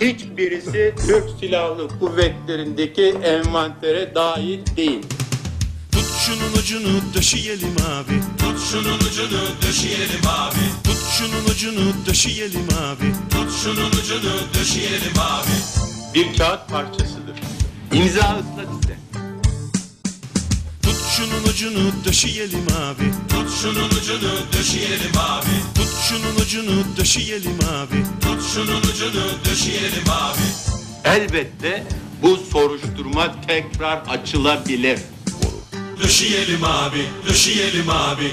hiçbirisi Türk Silahlı Kuvvetleri'ndeki envantere dahil değil. Tut şunun ucunu döşeyelim abi Tut şunun ucunu döşeyelim abi Tut şunun ucunu döşeyelim abi Tut şunun ucunu döşeyelim abi Bir kağıt parçasıdır. İmza ıslat ise. Tut şunun ucunu döşeyelim abi Tut şunun ucunu döşeyelim abi Tut şunun ucunu döşeyelim abi. Tut şunun ucunu döşeyelim abi. Elbette bu soruşturma tekrar açılabilir. Döşeyelim abi, döşeyelim abi